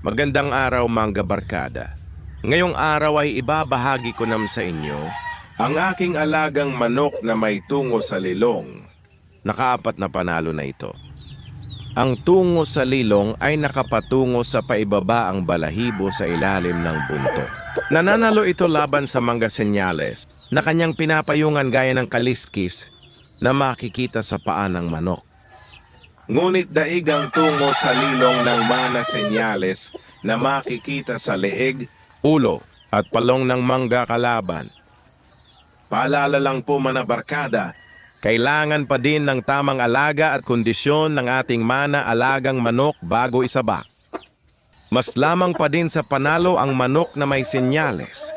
Magandang araw mga barkada. Ngayong araw ay ibabahagi ko nam sa inyo ang aking alagang manok na may tungo sa lilong. Nakaapat na panalo na ito. Ang tungo sa lilong ay nakapatungo sa paibaba ang balahibo sa ilalim ng bunto. Nananalo ito laban sa mga senyales na kanyang pinapayungan gaya ng kaliskis na makikita sa paa ng manok. Ngunit daig ang tungo sa lilong ng mana senyales na makikita sa leeg, ulo at palong ng mangga kalaban. Paalala lang po mga barkada, kailangan pa din ng tamang alaga at kondisyon ng ating mana alagang manok bago isabak. Mas lamang pa din sa panalo ang manok na may senyales